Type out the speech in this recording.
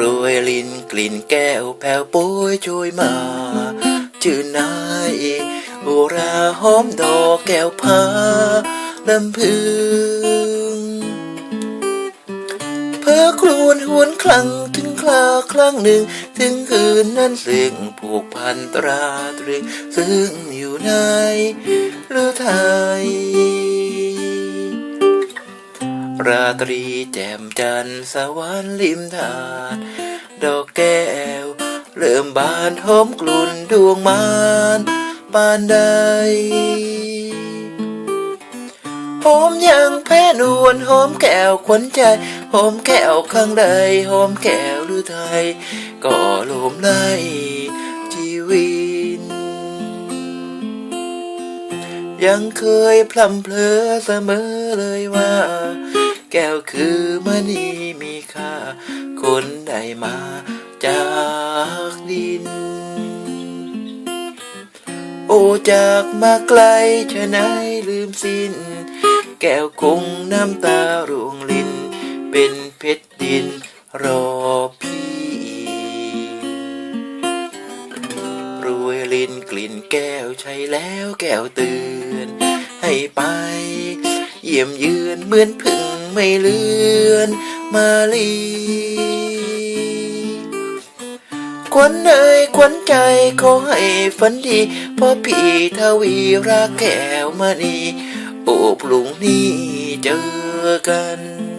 รวยลิ้นกลิ่นแก้วแผ่วโปุ้ยช่วยมาชื่อนายโอราหอมดอกแก้วพาลำพึงเพอครวนหวนคลังถึงคลาครั้งหนึ่ง ถึงคืนนั้นซึ่งผูกพันตราตรึงซึ่งอยู่ในหรือไทย ราตรีแจ่มจันทร์สวรรค์ริมทาน ดอกแก้ว เริ่มบานหอมกลุ่นดวงมานบานใดหอมยังแพ้นวลหอมแก้วขวัญใจหอมแก้วข้างใดหอมแก้วหรือไทยก็ลมไล่ชีวิตยังเคยพลำเพลอเสมอเลยว่า แก้วคือมณีมีค่า คนได้มาจากดิน โอจากมาไกลชะไหนลืมสิ้น แก้วคงน้ำตาร่วงลิน เป็นเพชรดินรอพี่รวยลินกลิ่นแก้วใช่แล้วแก้วเตือน ให้ไป เยี่ยมเยือนเหมือนพึ่ง ไม่เลือนมาลีควันเอ่ยควันใจขอให้ฝันดีเพ่อพี่ทวีรักแก้วมณีโอบลุงนี้เจอกัน